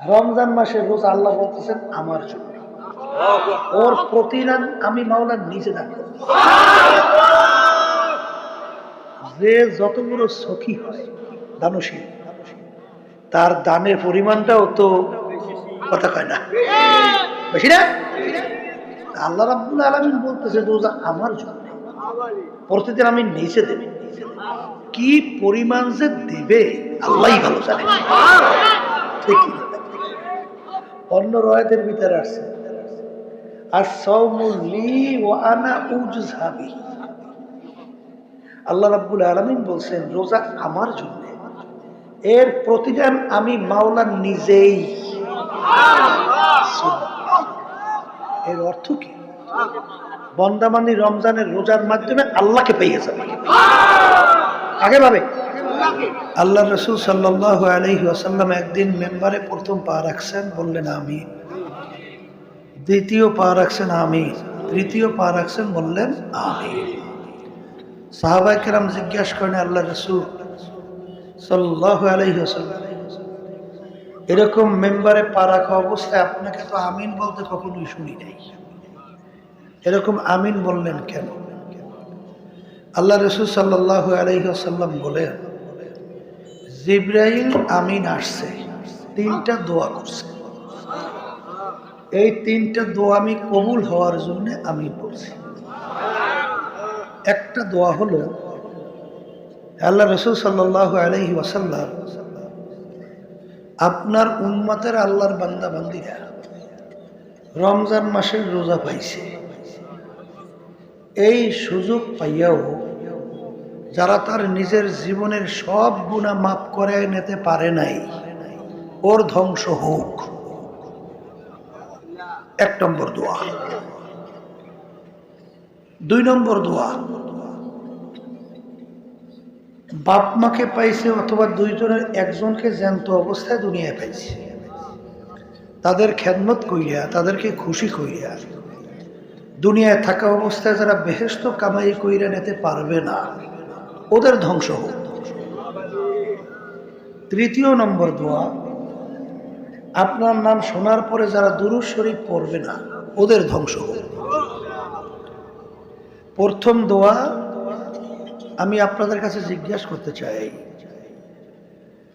রমজান মাসে রোজ আল্লাহ বলতেছেন, আমার জন্য। ওর প্রতিদান আমি মাওলার নিজে দান যে যত বড় সখী হয়, দানশীল, তার দানের পরিমাণটাও তো কথা কয় না। বেশি না? আল্লাহ রাব্বুল আলামিন বলতেছে, রোজা আমার জন্য। প্রতিদিন আমি নিচে দেবে। কি পরিমাণ যে দেবে আল্লাহ ভালো জানে। ঠিক কি? অন্য রয়েদের ভিতরে আসছে। আর সৌমুল্লি ও আনা উজহাবি। আল্লাহ রাব্বুল আলামিন বলছেন রোজা আমার জন্য। এর প্রতিদান আমি মাওলা নিজেই। এর অর্থ কি? বন্দামানি রমজানের রোজার মাধ্যমে আল্লাহকে পেয়ে যাবে। আগে ভাবে। আল্লাহ রসুল সাল্লাহ আলহি আসাল্লাম একদিন মেম্বারে প্রথম পা রাখছেন, বললেন, আমি। দ্বিতীয় পা রাখছেন, আমি। তৃতীয় পা রাখছেন, বললেন, আমি। সাহাবাই কেরাম জিজ্ঞাসা করেন আল্লাহ রসুল সাল্লাহ আলহি আসাল্লাম এরকম মেম্বারে পা রাখা অবস্থায় আপনাকে তো আমিন বলতে কখনোই শুনি নাই। এরকম আমিন বললেন কেন? আল্লাহ রসুল সাল্লাহ আলহিহাসাল্লাম বলেন জিব্রাইল আমিন আসছে। তিনটা দোয়া করছে। এই তিনটা দোয়া আমি কবুল হওয়ার জন্য আমি বলছি একটা দোয়া হলো, আল্লাহ রসুল সাল্লাহ আলহি ওয়াসাল্লাম, আপনার উন্মতের আল্লাহর বান্দা বান্দিরা রমজান মাসের রোজা পাইছে। এই সুযোগ পাইয়াও যারা তার নিজের জীবনের সব গুণা মাফ করে নিতে পারে নাই, ওর ধ্বংস হোক। এক নম্বর দোয়া। দুই নম্বর দোয়া। বাপ মাকে পাইছে অথবা দুইজনের একজনকে জ্যান্ত অবস্থায় দুনিয়ায় পাইছে। তাদের খেদমত কইয়া তাদেরকে খুশি কইয়া দুনিয়ায় থাকা অবস্থায় যারা বেহেস্ত কামাই কইরা নিতে পারবে না। ওদের ধ্বংস হোক। তৃতীয় নম্বর দোয়া, আপনার নাম শোনার পরে যারা দুরুজ শরীফ পড়বে না, ওদের ধ্বংস হোক। প্রথম দোয়া, আমি আপনাদের কাছে জিজ্ঞাসা করতে চাই,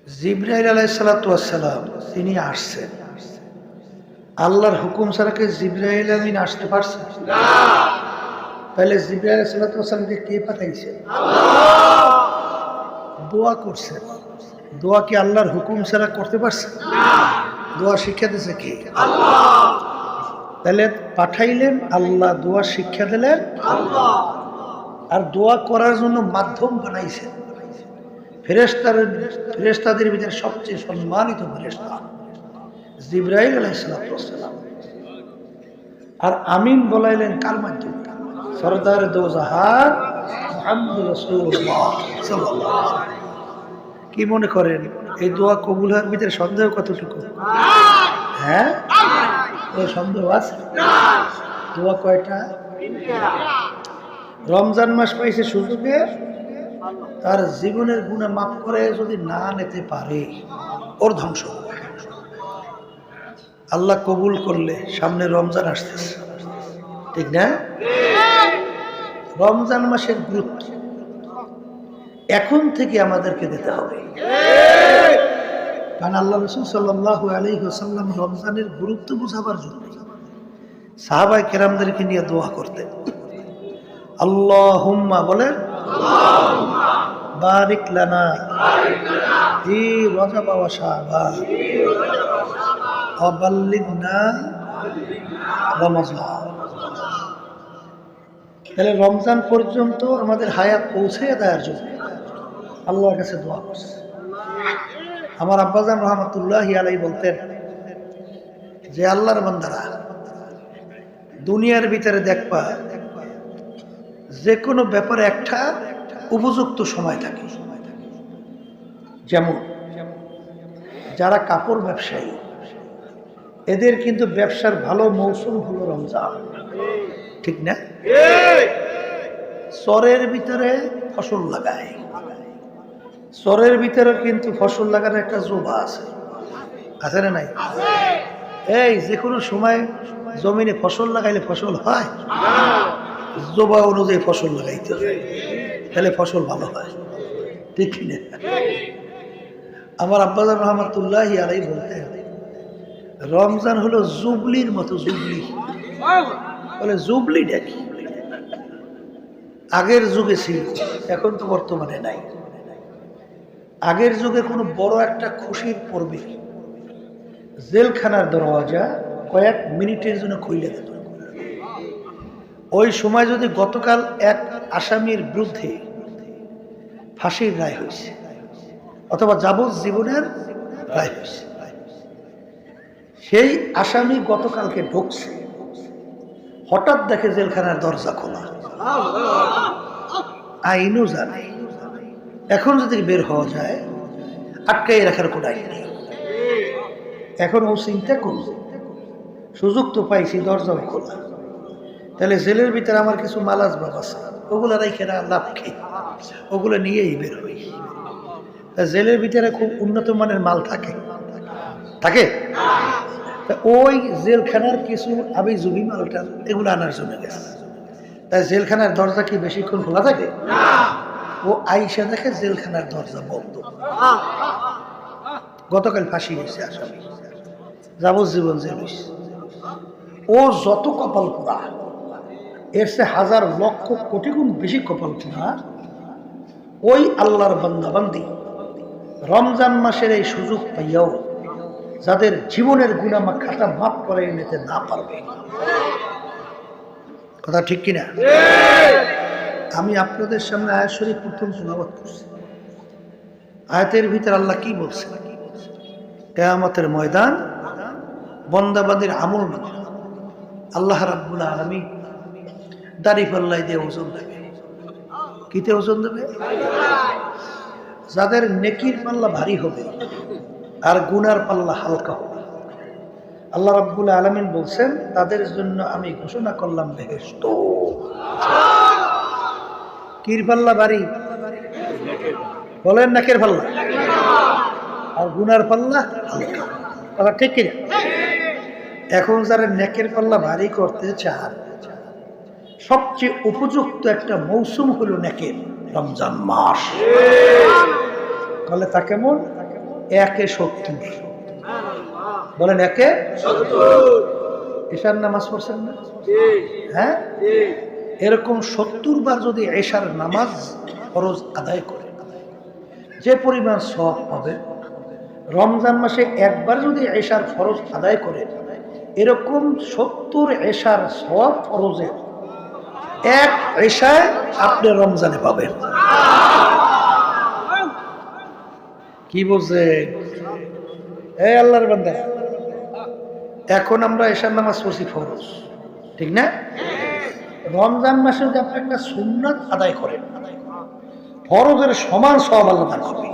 জিব্রাইল আলাইসালাম তিনি আসছেন। আল্লাহর হুকুম সারাকে জিব্রাইল আমিন আসতে পারছে? তাহলে জিব্রাইল সাল্লামকে কে পাঠাইছে? দোয়া করছেন দোয়া কি আল্লাহর হুকুম ছাড়া করতে পারছে? দোয়া শিক্ষা দিছে কে? তাহলে পাঠাইলেন আল্লাহ, দোয়া শিক্ষা দিলেন। আর দোয়া করার জন্য মাধ্যম বানাইছেন ফেরেস্তার ফেরেস্তাদের ভিতরে সবচেয়ে সম্মানিত ফেরেস্তা জিব্রাহিম আলাইসালাম আর আমিন বলাইলেন কার মাধ্যমে? সরদার দোজাহার। কি মনে করেন, এই দোয়া কবুল হওয়ার ভিতরে সন্দেহ কতটুকু? হ্যাঁ? সন্দেহ আছে? দোয়া কয়টা? রমজান মাস পাইছে সুযোগে, তার জীবনের গুণে মাফ করে যদি না নিতে পারে, ওর ধ্বংস আল্লাহ কবুল করলে সামনে রমজান আসতেছে। ঠিক না? রমজান মাসের গুরুত্ব এখন থেকে আমাদেরকে দিতে হবে। কারণ আল্লাহ রসুল সাল্লাহ আলী হোসাল্লাম রমজানের গুরুত্ব বোঝাবার জন্য। সাহাবাই কেরামদেরকে নিয়ে দোয়া করতেন। আল্লাহ হুম্মা বলেন বারিক লানা হি রজব ওয়া শাবান। অবাল্লিগনা রমজান। তাহলে রমজান পর্যন্ত আমাদের হায়াত পৌঁছে দেওয়ার জন্য আল্লাহর কাছে দোয়া করছে। আমার আব্বাজান রহমতুল্লাহ আলাই বলতেন যে, আল্লাহর বান্দারা, দুনিয়ার ভিতরে দেখবা যে কোনো ব্যাপারে একটা উপযুক্ত সময় থাকে। যেমন, যারা কাপড় ব্যবসায়ী, এদের কিন্তু ব্যবসার ভালো মৌসুম হলো রমজান। ঠিক না? চরের ভিতরে ফসল লাগায়। চরের ভিতরে কিন্তু ফসল লাগানোর একটা জোবা আছে। আছে না নাই? এই যে কোনো সময় জমিনে ফসল লাগাইলে ফসল হয়? জোবা অনুযায়ী ফসল লাগাইতে হবে তাহলে ফসল ভালো হয়। ঠিক কিনা আমার আব্বাজান রহমতুল্লাহ আলাই বলতেন রমজান হলো জুবলির মতো জুবলি। বলে জুবলি ডাকি আগের যুগে ছিল, এখন তো বর্তমানে নাই। আগের যুগে কোনো বড় একটা খুশির পর্বে জেলখানার দরওয়াজা কয়েক মিনিটের জন্য খুইলে দিত। ওই সময় যদি গতকাল এক আসামির বিরুদ্ধে ফাঁসির রায় হয়েছে, অথবা যাবজ্জীবনের রায় হয়েছে, সেই আসামি গতকালকে ঢুকছে। হঠাৎ দেখে জেলখানার দরজা খোলা। আইনও জানে। এখন যদি বের হওয়া যায় আটকাই রাখার কোনো আইন নেই। এখন ও চিন্তা করছে সুযোগ তো পাইছি, দরজাও খোলা। তাহলে জেলের ভিতরে আমার কিছু মালাজ বাব আছে, ওগুলো রেখে না, লাভ খেয়ে ওগুলো নিয়েই বের হই। জেলের ভিতরে খুব উন্নত মানের মাল থাকে। থাকে? ওই জেলখানার কিছু আবি জুবি মালটা এগুলো আনার জন্য গেছে। তাই জেলখানার দরজা কি বেশিক্ষণ খোলা থাকে? ও আইসা দেখে জেলখানার দরজা বন্ধ। গতকাল ফাঁসি হয়েছে আসামি। যাবজ্জীবন জেল হয়েছে। ও যত কপাল পোড়া, এর সে হাজার লক্ষ কোটি গুণ বেশি কপাল পোড়া, ওই আল্লাহর বান্দাবান্দি রমজান মাসের এই সুযোগ পাইয়াও যাদের জীবনের গুণামা খাতা মাফ করে নিতে না পারবে। কথা ঠিক কিনা? আমি আপনাদের সামনে আয়াত শরীফ প্রথম শোনাবাদ করছি। আয়াতের ভিতরে আল্লাহ কি বলছে কেয়ামতের ময়দান বন্দাবাদের আমল মানে আল্লাহ রাব্বুল আলমী দাড়ি পাল্লাই দিয়ে ওজন দেবে। কিতে ওজন দেবে? যাদের নেকির পাল্লা ভারী হবে। আর গুনার পাল্লা হালকা হবে। আল্লাহ রাব্বুল আলমিন বলছেন, তাদের জন্য আমি ঘোষণা করলাম বেহেস্ত কির পাল্লা ভারী বলেন নাকের পাল্লা। আর গুনার পাল্লা হালকা। কথা ঠিক কিনা? এখন যারা নেকের পাল্লা ভারী করতে চান, সবচেয়ে উপযুক্ত একটা মৌসুম হলো নেকের রমজান মাস। তাহলে তা কেমন? একে সত্তর। বলেন একে? এশার নামাজ পড়ছেন না? হ্যাঁ? এরকম সত্তর বার যদি এশার নামাজ খরচ আদায় করে, যে পরিমাণ সব পাবে, রমজান মাসে একবার যদি এশার ফরজ আদায় করে, এরকম সত্তর এশার সব ফরজের এক এশায় আপনি রমজানে পাবেন। কি বলছে? এই আল্লাহর বান্দা, এখন আমরা এশার নামাজ পড়ছি ফরজ, ঠিক না? রমজান মাসে যদি আপনি একটা সুন্নাত আদায় করেন, ফরজের সমান সব আল্লাহ দান করবে।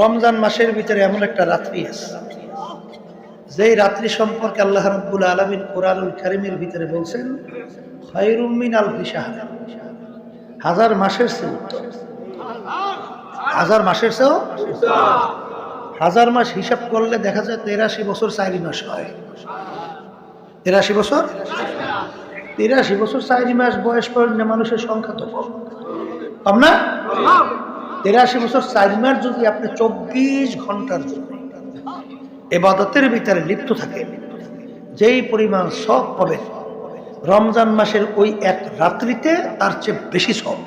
রমজান মাসের ভিতরে এমন একটা রাত্রি আছে, যেই রাত্রি সম্পর্কে আল্লাহ রব্বুল আলমিন কোরআনুল কারিমের ভিতরে বলছেন খৈরুমিন আল ফিসাহার হাজার মাসের চেয়ে উত্তম। হাজার মাসের চেয়েও হাজার মাস হিসাব করলে দেখা যায় তেরাশি বছর চারি মাস হয়। তেরাশি বছর? তিরাশি বছর চারি মাস বয়স পর্যন্ত মানুষের সংখ্যা তো কম। না? তেরাশি বছর চারি মাস যদি আপনি চব্বিশ ঘণ্টার জন্য এবাদতের ভিতরে লিপ্ত থাকে যেই পরিমাণ সব পাবেন রমজান মাসের ওই এক রাত্রিতে তার চেয়ে বেশি সব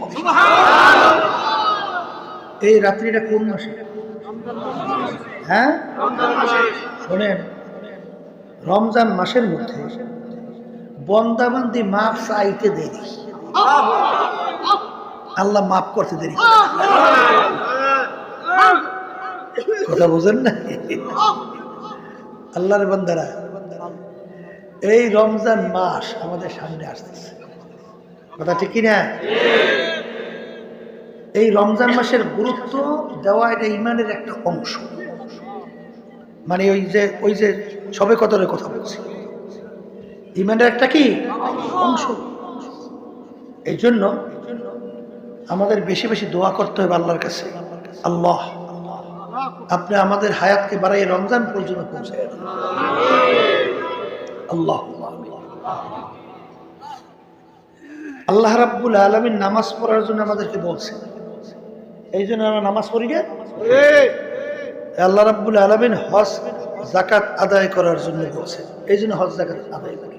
এই রাত্রিটা কোন মাসে? হ্যাঁ? শোনেন রমজান মাসের মধ্যে বন্দাবান্দি মাপ চাইতে দেরি। আল্লাহ। মাফ করতে দেরি। কথা বোঝেন না? আল্লাহর বান্দারা এই রমজান মাস আমাদের সামনে আসতেছে। কথা ঠিক কিনা? এই রমজান মাসের গুরুত্ব দেওয়া এটা ইমানের একটা অংশ। মানে ওই যে ওই যে সবে কতরের কথা বলছি। ইমানের একটা কি? অংশ। এই জন্য আমাদের বেশি বেশি দোয়া করতে হবে আল্লাহর কাছে। আল্লাহ, আপনি আমাদের হায়াতকে বাড়াই রমজান পর্যন্ত পৌঁছায়। আল্লাহ আল্লাহ রাব্বুল আলমিন নামাজ পড়ার জন্য আমাদেরকে বলছেন। এই জন্য আমরা নামাজ পড়ি না আল্লাহ রাব্বুল আলমিন হজ জাকাত আদায় করার জন্য বলছেন। এই জন্য হজ জাকাত আদায় করি।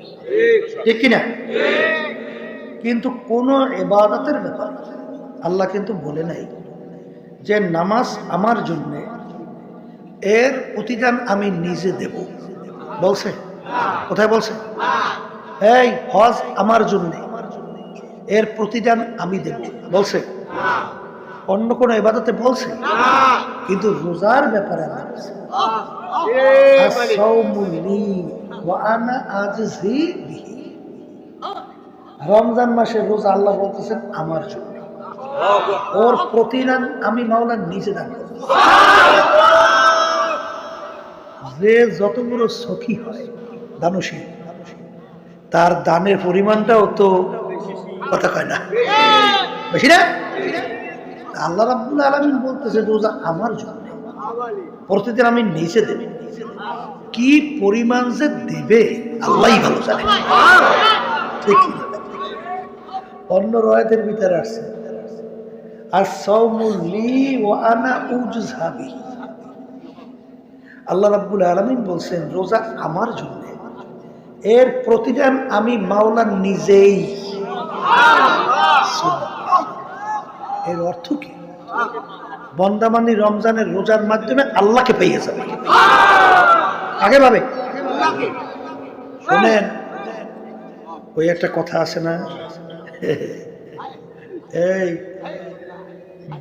ঠিক কিনা কিন্তু কোন এবাদতের ব্যাপার আল্লাহ কিন্তু বলে নাই যে নামাজ আমার জন্যে, এর প্রতিদান আমি নিজে দেব। বলছে? কোথায় বলছে? এই হজ আমার জন্য। এর প্রতিদান আমি দেব। বলছে, অন্য কোন এবাদতে বলছে? কিন্তু রোজার ব্যাপারে। রমজান মাসে রোজা আল্লাহ বলতেছেন, আমার জন্য। ওর প্রতিদান আমি মাওলা নিজে দান যে যত বড় সখী হয় দানশীল তার দানের পরিমাণটাও তো কথা কয় না। বেশি না? আল্লাহ রাব্বুল আলামিন বলতেছে রোজা আমার জন্য। প্রতিদিন আমি নিচে দেব। কি পরিমাণ যে দেবে, আল্লাহই ভালো জানে। অন্য রয়েতের ভিতরে আসছে। আর সৌমুল্লি ও আনা উজহাবি আল্লাহ রাব্বুল আলামিন বলছেন, রোজা আমার জন্য। এর প্রতিদান আমি মাওলা নিজেই। এর অর্থ কি? বন্দামানি রমজানের রোজার মাধ্যমে আল্লাহকে পেয়ে যাবে। আগে ভাবে। শোনেন, ওই একটা কথা আছে না? এই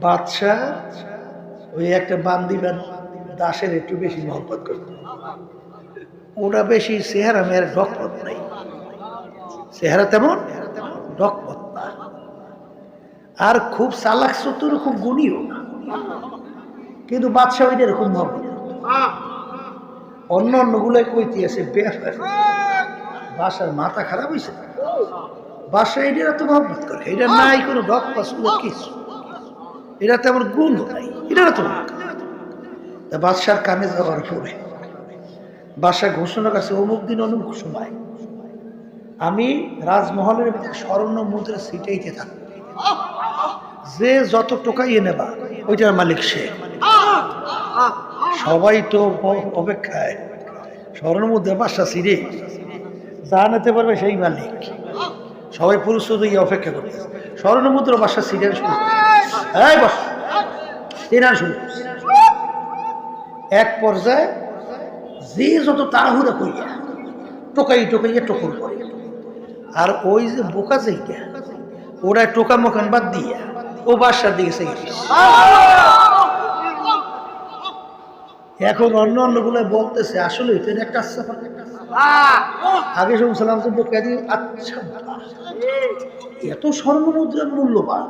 বাদশাহ, ওই একটা বান্দি বা দাসের একটু বেশি মহব্বত করত ওটা বেশি চেহারা মেয়ের ডকপথ নাই। চেহারা তেমন ডকপথ না। আর খুব চালাক চতুর, খুব গুণীও কিন্তু বাদশাহ ওইটা এরকম মহব্বত। অন্য অন্যগুলো কইতে আছে বাসার মাথা খারাপ হয়েছে বাসা এটা তো মহব্বত করে। এটা নাই কোনো ডক পাসুলো কিছু। এটা তেমন গুণ নাই। এটা তা বাদশার কানে যাওয়ার পরে বাদশাহ ঘোষণা করছে অমুক দিন অমুক সময় আমি রাজমহলের স্বর্ণ মুদ্রা সিটাইতে থাকব। যে যত টোকাইয়ে নেবা ওইটার মালিক সে। সবাই তো অপেক্ষায়। স্বর্ণ মুদ্রা বাসা সিরে যা নিতে পারবে সেই মালিক। সবাই পুরুষ অপেক্ষা করতে স্বর্ণ মুদ্রা বাসা তিনার শুরু এক পর্যায়ে যে যত তাড়াহুড়া করিয়া টোকাই টোকাইয়া টোকর করে। আর ওই যে বোকা যেইটা ওরা টোকা মোকান বাদ দিয়া ও বাসার দিকে এখন অন্য অন্যগুলো বলতেছে, আসলে এটা একটা আচ্ছা আগে শুনছিলাম যে বোকা দিয়ে আচ্ছা এত স্বর্ণমুদ্রার মূল্যবান।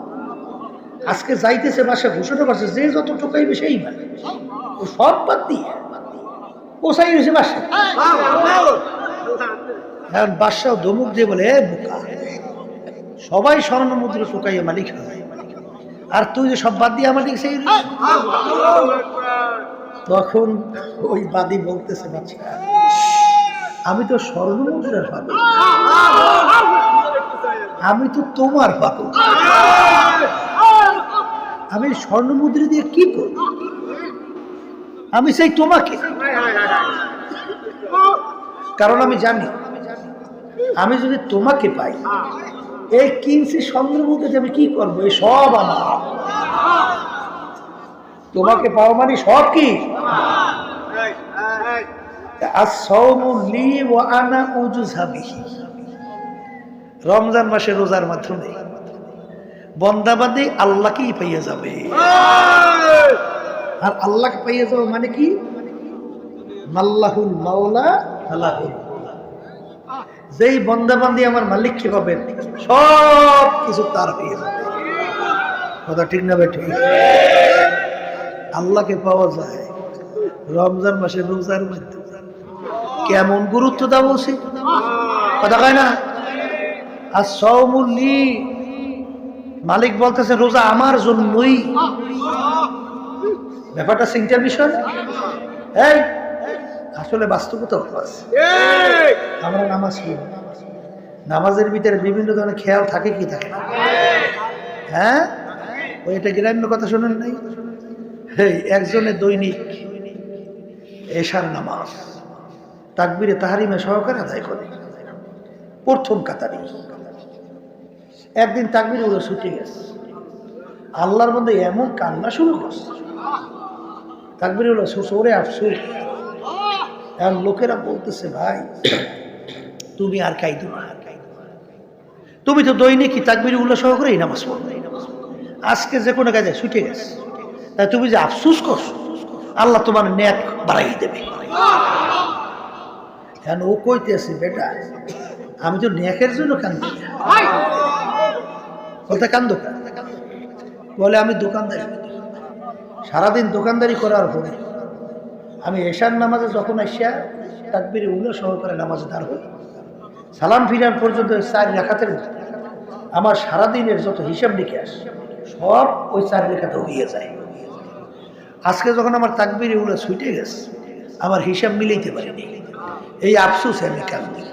আজকে যাইতেছে বাসা ঘোষণা করছে, যে যত টোকাইবে সেই মানে ও সব বাদ দিয়ে পোষাই হয়েছে বাসা। বাদশাহ ধমুক দিয়ে বলে বোকা, সবাই স্বর্ণ মুদ্রা টোকাইয়ে মালিক আর তুই যে সব বাদ দিয়ে আমাদের সেই তখন ওই বাদী বলতেছে বাচ্চা আমি তো স্বর্ণ মুদ্রার পাবো আমি তো তোমার পাবো আমি স্বর্ণ মুদ্রা দিয়ে কি করব? আমি চাই তোমাকে। কারণ আমি জানি, আমি যদি তোমাকে পাই, এই কিনছি যে আমি কি করব, এই সব আমার। তোমাকে পাওয়া মানে সব কি? রমজান মাসে রোজার মাধ্যমে বন্দাবাদে আল্লাহকেই পাইয়া যাবে। আর আল্লাহকে পাইয়া যাবে মানে কি? মাল্লাহুল মাওলা আল্লাহুল। যেই বন্দাবান্দি আমার মালিককে পাবেন সব কিছু তার হয়ে যাবে। কথা ঠিক না বেঠিক আল্লাহকে পাওয়া যায় রমজান মাসে রোজার মাধ্যমে। কেমন গুরুত্ব দেওয়া উচিত কথা কয় না? আর সৌমুল্লি মালিক বলতেছে, রোজা আমার জন্যই। ব্যাপারটা চিন্তার বিষয়? এই আসলে বাস্তবতা আছে। আমরা নামাজ পড়ি। নামাজের ভিতরে বিভিন্ন ধরনের খেয়াল থাকে কি থাকে না? হ্যাঁ? ওই এটা গ্রাম্য কথা শোনেন নাই? এই একজনের দৈনিক এশার নামাজ। তাকবিরে তাহারিমে সহকারে আদায় করে। প্রথম কাতারি। একদিন তাকবির উড়ে ছুটে গেছে। আল্লাহর মধ্যে এমন কান্না শুরু করছে। তাকবির উড়ে ওরে আফসুস এখন লোকেরা বলতেছে, ভাই, তুমি আর কাইদো না তুমি তো দৈনিক তাকবির সহকারে এই নামাজ পড়ো আজকে যে কোনো কাজে ছুটে গেছে। তাই তুমি যে আফসুস করছ, আল্লাহ তোমার নেট বাড়াই দেবে। কেন ও কইতেছে, বেটা, আমি তো নেকের জন্য কান্দি। বলতে কান্দো বলে, আমি দোকানদারি। করি। সারাদিন দোকানদারি করার পরে আমি এশার নামাজে যখন আসিয়া তাকবিরে উল্লো সহকারে নামাজে দাঁড় হই সালাম ফিরার পর্যন্ত চার রেখাতের আমার সারাদিনের যত হিসাব নিকাশ, সব ওই চার রেখাতে হয়ে যায়। আজকে যখন আমার তাকবিরে উল্লো ছুটে গেছে, আমার হিসাব মিলাইতে পারিনি। এই আফসুস আমি কান্দি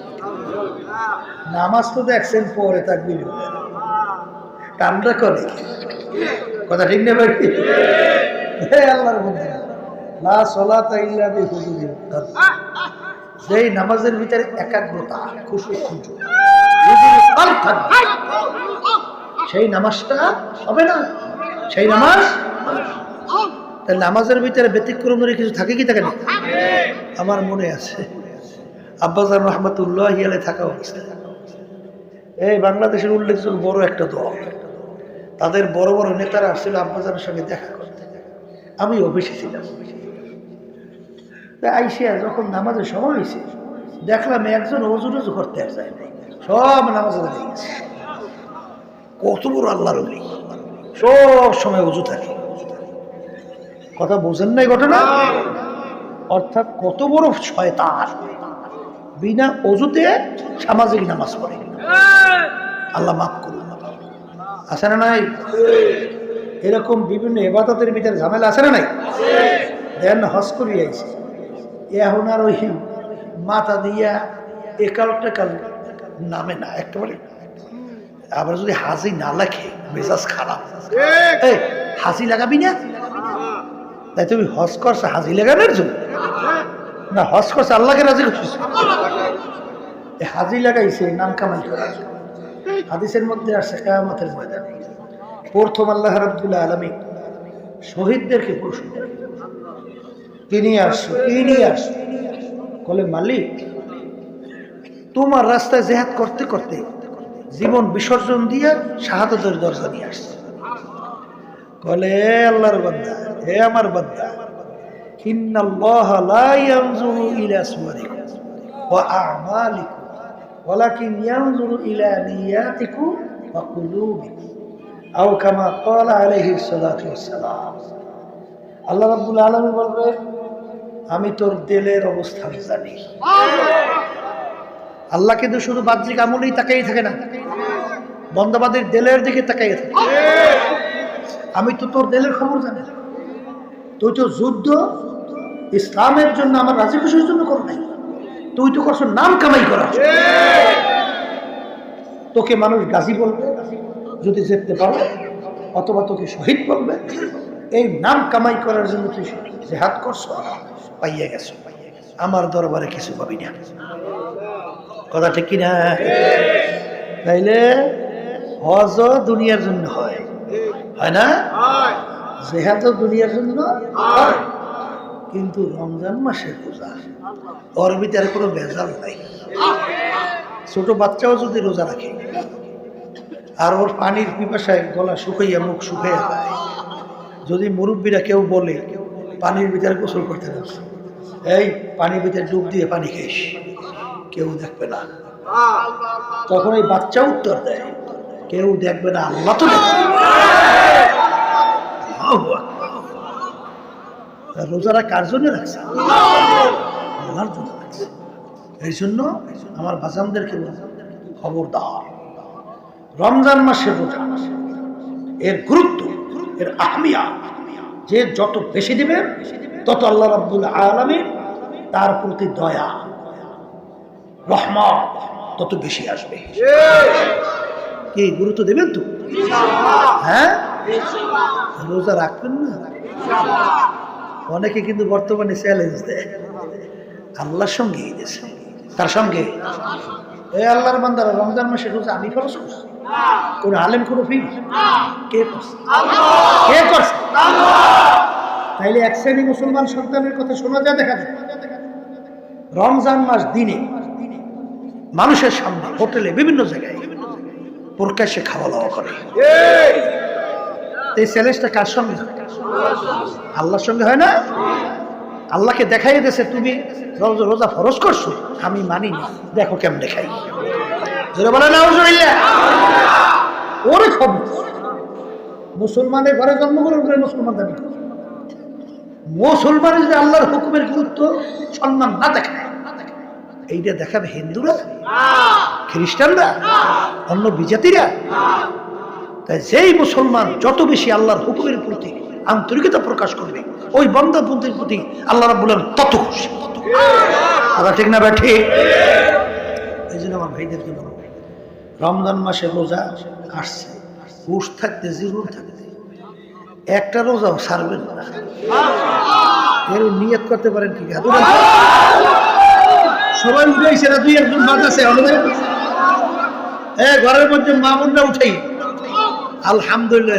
নামাজ তো দেখছেন পরে তাকবিরে উল্লো কান্দা করে। কথা ঠিক না নামাজের ভিতরে একাগ্রতা সেই নামাজটা হবে না, সেই নামাজ নামাজের ভিতরে কিছু থাকে কি থাকে না? আমার মনে আছে আব্বাজান রহমতুল্লাহ থাকা অবস্থায় এই বাংলাদেশের উল্লেখযোগ্য বড় একটা দল। তাদের বড় বড় নেতারা আসছিল আব্বাজানের সঙ্গে দেখা করতে। আমি অফিসে ছিলাম। তা আইসিয়া যখন নামাজের সময় হয়েছে দেখলাম একজন অজু টজু করতে আর যায় নাই। সব নামাজে দাঁড়িয়ে গেছে। কত বড় আল্লাহর সব সময় অজু থাকে। কথা বোঝেন নাই ঘটনা? অর্থাৎ কত বড় শয়তান বিনা অজুতে সামাজিক নামাজ পড়ে। আল্লাহ মাফ করুন। আছে না নাই? এরকম বিভিন্ন এবাদতের ভিতরে ঝামেলা আছে না নাই? দেন হজ করি আইছে। এখন আর ওই মাথা দিয়া একাল টেকাল নামে না একেবারে। আবার যদি হাসি না লেখে মেজাজ খারাপ। এই হাসি লাগাবি না? তাই তুমি হজ করছ হাসি লাগানোর জন্য? না হজ করছে আল্লাহকে রাজি করছিস হাজি লাগাইছে নাম কামাই করার হাদিসের মধ্যে আসছে কেয়ামতের ময়দানে। প্রথম আল্লাহ রাব্দুল্লাহ আলমী শহীদদেরকে প্রশ্ন নিয়ে আসছো নিয়ে আসছো বলে, মালিক, তোমার রাস্তায় জেহাদ করতে করতে জীবন বিসর্জন দিয়ে শাহাদতের দরজা নিয়ে আসছে। বলে আল্লাহর বান্দা হে আমার বান্দা, ইন্নাল্লাহ লা ইয়ানজুরু আল্লাহ রাব্বুল আলামিন বলবে, আমি তোর দেলের অবস্থান জানি। আল্লাহ কিন্তু শুধু বাহ্যিক আমলেই তাকাই থাকে না, বন্দাবাদের দিলের দিকে তাকাই থাকে। আমি তো তোর দিলের খবর জানি। তুই তো যুদ্ধ, ইসলামের জন্য আমার রাজি খুশির জন্য কর নাই। তুই তো করছ নাম কামাই করা তোকে মানুষ গাজী বলবে। যদি যেতে পারো, অথবা তোকে শহীদ বলবে, এই নাম কামাই করার জন্য তুই জেহাদ করছ, পাইয়ে গেছো। আমার দরবারে কিছু পাবি না। কথা ঠিক কিনা? তাইলে হজ দুনিয়ার জন্য হয়। হয় না? জেহাদও দুনিয়ার জন্য কিন্তু রমজান মাসে রোজা। ওর ভিতরে কোনো ভেজাল নাই। ছোট বাচ্চাও যদি রোজা রাখে আর ওর পানির পিপাসায় গলা শুকাইয়া মুখ শুকাইয়া যদি মুরব্বীরা কেউ বলে, পানির ভিতরে গোসল করতে যাচ্ছে এই পানির ভিতরে ডুব দিয়ে পানি খাইস, কেউ দেখবে না। তখন এই বাচ্চা উত্তর দেয়, কেউ দেখবে না, আল্লাহ তো রোজারা কার জন্য রাখছে? আল্লাহর জন্য রাখছে। এই জন্য আমার বাজানদেরকে খবর খবরদার। রমজান মাসের রোজা। এর গুরুত্ব, এর আহমিয়া। যে যত বেশি দিবে, তত আল্লাহ রাব্বুল আলামিন তার প্রতি দয়া, রহমত তত বেশি আসবে। কি, গুরুত্ব দেবেন তো? হ্যাঁ? রোজা রাখবেন না? অনেকে কিন্তু বর্তমানে চ্যালেঞ্জ দেয়। আল্লাহর সঙ্গে তার সঙ্গে? এই আল্লাহর বান্দারা, রমজান মাসে রোজা আমি খরচ করছি। কোন আলেম কোন ফি কে করছে? কে করছে? তাইলে এক শ্রেণি মুসলমান সন্তানের কথা শোনা যায় দেখা যায়। রমজান মাস দিনে মানুষের সামনে হোটেলে বিভিন্ন জায়গায় প্রকাশ্যে খাওয়া দাওয়া করে। এই চ্যালেঞ্জটা কার সঙ্গে? আল্লাহর সঙ্গে হয় না? আল্লাহকে দেখাই দিয়েছে তুমি রোজা রোজা ফরজ করছ? আমি মানি না দেখো কেমন দেখাই খবর। মুসলমানের ঘরে জন্মগ্রহণ করে মুসলমান দাবি মুসলমানের যদি আল্লাহর হুকুমের গুরুত্ব, সম্মান না দেখায়, এইটা দেখাবে হিন্দুরা, খ্রিস্টানরা, অন্য বিজাতিরা। তাই যেই মুসলমান যত বেশি আল্লাহর হুকুমের প্রতি আন্তরিকতা প্রকাশ করবে, ওই বন্ধাবন্ধির প্রতি আল্লাহ রাব্বুল তত খুশি। কথা ঠিক না ব্যাঠি এই জন্য আমার ভাইদেরকে বলব রমজান মাসে রোজা আসছে, হুশ থাকতে জিরুর থাকতে। একটা রোজাও সারবেন না। নিয়ত করতে পারেন ঠিক আছে সবাই উঠেছে না, দুই একজন বাদ আছে ঘরের মধ্যে মামুনরা উঠেই। আলহামদুলিল্লাহ।